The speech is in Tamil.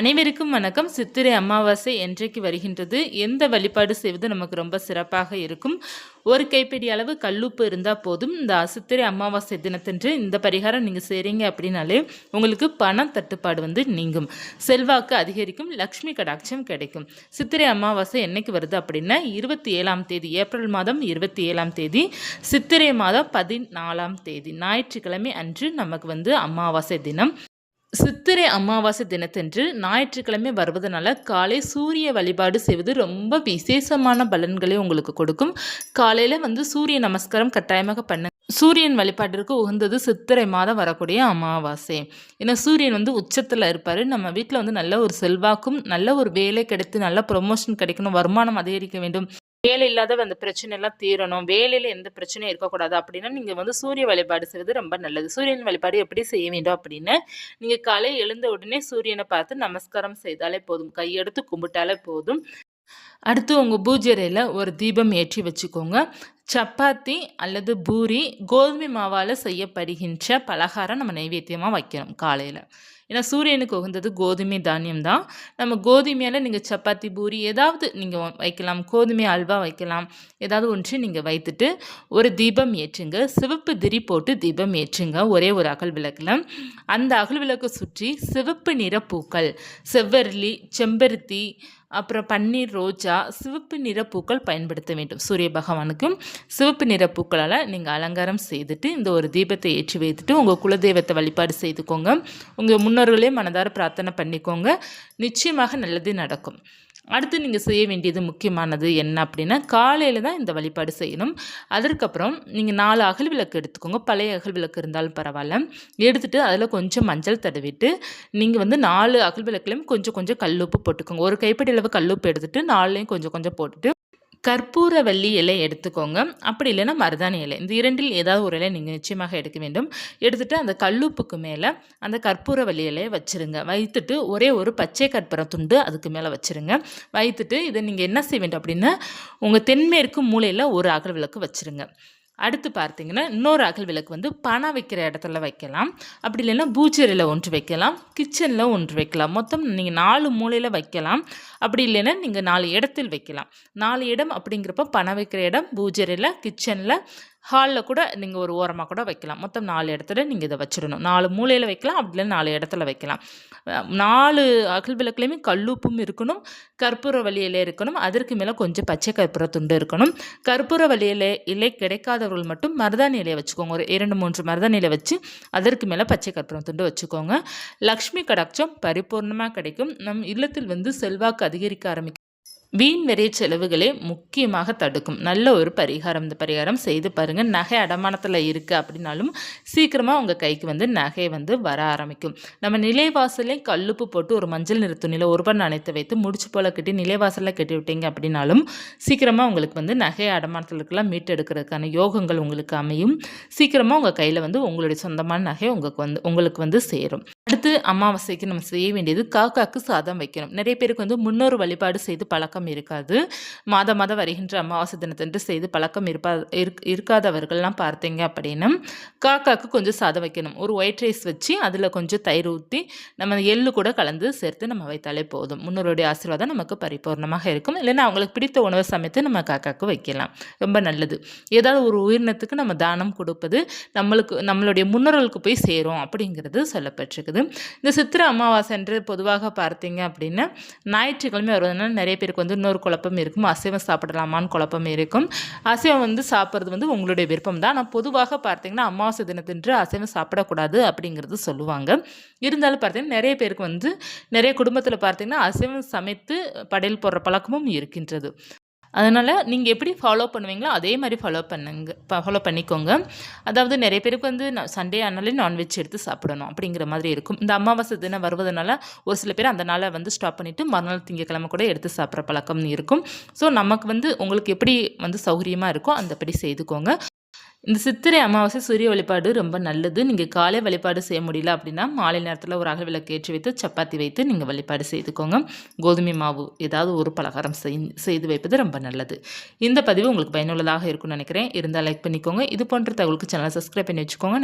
அனைவருக்கும் வணக்கம். சித்திரை அமாவாசை என்றைக்கு வருகின்றது? எந்த வழிபாடு செய்வது நமக்கு ரொம்ப சிறப்பாக இருக்கும்? ஒரு கைப்பிடி அளவு கல்லுப்பு இருந்தால் போதும். இந்த சித்திரை அமாவாசை தினத்தன்று இந்த பரிகாரம் நீங்கள் செய்கிறீங்க அப்படின்னாலே உங்களுக்கு பணம் தட்டுப்பாடு வந்து நீங்கும். செல்வாக்கு அதிகரிக்கும். லக்ஷ்மி கடாட்சம் கிடைக்கும். சித்திரை அமாவாசை என்னைக்கு வருது அப்படின்னா இருபத்தி ஏழாம் தேதி ஏப்ரல் மாதம் இருபத்தி ஏழாம் தேதி சித்திரை மாதம் பதினாலாம் தேதி. ஞாயிற்றுக்கிழமை அன்று நமக்கு வந்து அமாவாசை தினம். சித்திரை அமாவாசை தினத்தன்று ஞாயிற்றுக்கிழமை வருவதனால காலை சூரிய வழிபாடு செய்வது ரொம்ப விசேஷமான பலன்களை உங்களுக்கு கொடுக்கும். காலையில் வந்து சூரிய நமஸ்காரம் கட்டாயமாக பண்ண. சூரியன் வழிபாட்டிற்கு உகந்தது சித்திரை மாதம் வரக்கூடிய அமாவாசை. ஏன்னா சூரியன் வந்து உச்சத்தில் இருப்பார். நம்ம வீட்டில் வந்து நல்ல ஒரு செல்வாக்கும் நல்ல ஒரு வேலை கிடைத்து நல்ல ப்ரொமோஷன் கிடைக்கணும் வருமானம் அதிகரிக்க வேண்டும். வேலை இல்லாத அந்த பிரச்சனை எல்லாம் தீரணும். வேலையில் எந்த பிரச்சனையும் இருக்கக்கூடாது. அப்படின்னா நீங்கள் வந்து சூரிய வழிபாடு செய்வது ரொம்ப நல்லது. சூரியன் வழிபாடு எப்படி செய்ய வேண்டும் அப்படின்னு நீங்கள் காலை எழுந்த உடனே சூரியனை பார்த்து நமஸ்காரம் செய்தாலே போதும். கையெடுத்து கும்பிட்டாலே போதும். அடுத்து உங்கள் பூஜரையில் ஒரு தீபம் ஏற்றி வச்சுக்கோங்க. சப்பாத்தி அல்லது பூரி கோதுமை மாவால் செய்யப்படுகின்ற பலகாரம் நம்ம நைவேத்தியமாக வைக்கணும் காலையில். ஏன்னா சூரியனுக்கு உகந்தது கோதுமை தானியம் தான். நம்ம கோதுமையால் நீங்கள் சப்பாத்தி பூரி ஏதாவது நீங்கள் வைக்கலாம். கோதுமை அல்வா வைக்கலாம். ஏதாவது ஒன்று நீங்கள் வைத்துட்டு ஒரு தீபம் ஏற்றுங்க. சிவப்பு திரி போட்டு தீபம் ஏற்றுங்க. ஒரே ஒரு அகல் விளக்கில். அந்த அகல் விளக்கை சுற்றி சிவப்பு நிற பூக்கள். செவ்வரளி செம்பருத்தி அப்புறம் பன்னீர் ரோஜா சிவப்பு நிற பூக்கள் பயன்படுத்த வேண்டும். சூரிய பகவானுக்கும் சிவப்பு நிற பூக்களால் நீங்கள் அலங்காரம் செய்துட்டு இந்த ஒரு தீபத்தை ஏற்றி வைத்துட்டு உங்கள் குலதெய்வத்தை வழிபாடு செய்துக்கோங்க. உங்கள் முன்னோர்களே மனதார பிரார்த்தனை பண்ணிக்கோங்க. நிச்சயமாக நல்லது நடக்கும். அடுத்து நீங்கள் செய்ய வேண்டியது முக்கியமானது என்ன அப்படின்னா காலையில் தான் இந்த வழிபாடு செய்யணும். அதற்கப்புறம் நீங்கள் நாலு அகல் விளக்கு எடுத்துக்கோங்க. பழைய அகல் விளக்கு இருந்தாலும் பரவாயில்ல. எடுத்துகிட்டு அதில் கொஞ்சம் மஞ்சள் தடவிட்டு நீங்கள் வந்து நாலு அகல் விளக்குலையும் கொஞ்சம் கொஞ்சம் கல்லுப்பு போட்டுக்கோங்க. ஒரு கைப்படி அளவு கல்லுப்பு எடுத்துகிட்டு நாலுலேயும் கொஞ்சம் கொஞ்சம் போட்டுட்டு கற்பூரவல்லி இலை எடுத்துக்கோங்க. அப்படி இல்லைன்னா மருதாணி இலை. இந்த இரண்டில் ஏதாவது ஒரு இலை நீங்கள் நிச்சயமாக எடுக்க வேண்டும். எடுத்துகிட்டு அந்த கல்லுப்புக்கு மேலே அந்த கற்பூரவல்லி இலையை வச்சுருங்க. வைத்துட்டு ஒரே ஒரு பச்சை கற்பூரம் துண்டு அதுக்கு மேலே வச்சுருங்க. வைத்துட்டு இதை நீங்கள் என்ன செய்ய வேண்டும் அப்படின்னா உங்கள் தென்மேற்கு மூலையில் ஒரு அகல் விளக்கு வச்சுருங்க. அடுத்து பார்த்தீங்கன்னா இன்னொரு அகல் விளக்கு வந்து பணம் வைக்கிற இடத்துல வைக்கலாம். அப்படி இல்லைன்னா பூச்சரியில் ஒன்று வைக்கலாம். கிச்சனில் ஒன்று வைக்கலாம். மொத்தம் நீங்கள் நாலு மூலையில் வைக்கலாம். அப்படி இல்லைன்னா நீங்கள் நாலு இடத்தில் வைக்கலாம். நாலு இடம் அப்படிங்கிறப்ப பணம் வைக்கிற இடம் பூஜரியில் கிச்சனில் ஹாலில் கூட நீங்கள் ஒரு ஓரமாக கூட வைக்கலாம். மொத்தம் நாலு இடத்துல நீங்கள் இதை வச்சிடணும். நாலு மூலையில் வைக்கலாம் அப்படி இல்லை நாலு இடத்துல வைக்கலாம். நாலு அகல் விளக்குலையுமே கல்லுப்பும் இருக்கணும் கற்பூர வழியிலே இருக்கணும். அதற்கு மேலே கொஞ்சம் பச்சை கற்பூர துண்டு இருக்கணும். கற்பூர வழியில் இலை கிடைக்காதவர்கள் மட்டும் மருதாணி இலையை வச்சுக்கோங்க. ஒரு இரண்டு மூன்று மருதாணி இலை வச்சு அதற்கு மேலே பச்சை கற்பூரம் துண்டு வச்சுக்கோங்க. லக்ஷ்மி கடாட்சம் பரிபூர்ணமாக கிடைக்கும். நம் இல்லத்தில் வந்து செல்வாக்கு அதிகரிக்க ஆரம்பிக்கும். வீண் விரை செலவுகளே முக்கியமாக தடுக்கும். நல்ல ஒரு பரிகாரம். இந்த பரிகாரம் செய்து பாருங்கள் நகை அடமானத்தில் இருக்குது அப்படின்னாலும் சீக்கிரமாக உங்கள் கைக்கு வந்து நகை வந்து வர ஆரம்பிக்கும். நம்ம நிலைவாசலையும் கல்லுப்பு போட்டு ஒரு மஞ்சள் நிற துணியில் ஒரு பண்ண அணைத்து வைத்து முடிச்சு போல் கட்டி நிலைவாசலில் கட்டி விட்டீங்க அப்படின்னாலும் சீக்கிரமாக உங்களுக்கு வந்து நகை அடமானத்தில் இருக்கலாம் மீட்டெடுக்கிறதுக்கான யோகங்கள் உங்களுக்கு அமையும். சீக்கிரமாக உங்கள் கையில் வந்து உங்களுடைய சொந்தமான நகை உங்களுக்கு வந்து உங்களுக்கு வந்து சேரும். அடுத்து அமாவாசைக்கு நம்ம செய்ய வேண்டியது காக்காக்கு சாதம் வைக்கணும். நிறைய பேருக்கு வந்து முன்னோர் வழிபாடு செய்து பழக்கம் இருக்காது. மாத மாதம் வருகின்ற அமாவாசை தினத்தன்று செய்து பழக்கம் இருப்பா இருக்காதவர்கள்லாம் பார்த்தீங்க அப்படின்னா காக்காவுக்கு கொஞ்சம் சாதம் வைக்கணும். ஒரு ஒயிட் ரைஸ் வச்சு அதில் கொஞ்சம் தயிர் ஊற்றி நம்ம எள்ளு கூட கலந்து சேர்த்து நம்ம வைத்தாலே போதும். முன்னோருடைய ஆசீர்வாதம் நமக்கு பரிபூர்ணமாக இருக்கும். இல்லைன்னா அவங்களுக்கு பிடித்த உணவை சமைத்து நம்ம காக்காவுக்கு வைக்கலாம். ரொம்ப நல்லது. ஏதாவது ஒரு உயிரினத்துக்கு நம்ம தானம் கொடுப்பது நம்மளுக்கு நம்மளுடைய முன்னோர்களுக்கு போய் சேரும் அப்படிங்கிறது சொல்லப்பட்டிருக்குது. இந்த சித்திர அமாவாசைன்று பொதுவாக பார்த்தீங்க அப்படின்னா ஞாயிற்றுக்கிழமை வருவதனால நிறைய பேருக்கு வந்து வந்து இன்னொரு குழப்பம் இருக்கும். அசைவம் சாப்பிடலாமான்னு குழப்பம் இருக்கும். அசைவம் வந்து சாப்பிட்றது வந்து உங்களுடைய விருப்பம் தான். ஆனால் பொதுவாக பார்த்தீங்கன்னா அமாவாசை தினத்தின்று அசைவம் சாப்பிடக்கூடாது அப்படிங்கிறது சொல்லுவாங்க. இருந்தாலும் பார்த்தீங்கன்னா நிறைய பேருக்கு வந்து நிறைய குடும்பத்தில் பார்த்தீங்கன்னா அசைவம் சமைத்து படையல் போடுற பழக்கமும் இருக்கின்றது. அதனால் நீங்கள் எப்படி ஃபாலோ பண்ணுவீங்களோ அதே மாதிரி ஃபாலோ பண்ணுங்க ஃபாலோ பண்ணிக்கோங்க. அதாவது நிறைய பேருக்கு வந்து சண்டே ஆனாலே நான்வெஜ் எடுத்து சாப்பிடணும் அப்படிங்கிற மாதிரி இருக்கும். இந்த அமாவாசை தினம் வருவதனால ஒரு சில பேர் அந்த நாளை வந்து ஸ்டாப் பண்ணிவிட்டு மறுநாள் திங்கக்கிழமை கூட எடுத்து சாப்பிட்ற பழக்கம் இருக்கும். ஸோ நமக்கு வந்து உங்களுக்கு எப்படி வந்து சௌகரியமாக இருக்கோ அந்தபடி செய்துக்கோங்க. இந்த சித்திரை அமாவாசை சூரிய வழிபாடு ரொம்ப நல்லது. நீங்கள் காலை வழிபாடு செய்ய முடியல அப்படின்னா மாலை நேரத்தில் ஒரு அகல் விளக்கு ஏற்றி வைத்து சப்பாத்தி வைத்து நீங்கள் வழிபாடு செய்துக்கோங்க. கோதுமை மாவு ஏதாவது ஒரு பலகாரம் செய்து வைப்பது ரொம்ப நல்லது. இந்த பதிவு உங்களுக்கு பயனுள்ளதாக இருக்கும்னு நினைக்கிறேன். இருந்தால் லைக் பண்ணிக்கோங்க. இது போன்ற தகவலுக்கு சேனலை சப்ஸ்கிரைப் பண்ணி வச்சுக்கோங்க.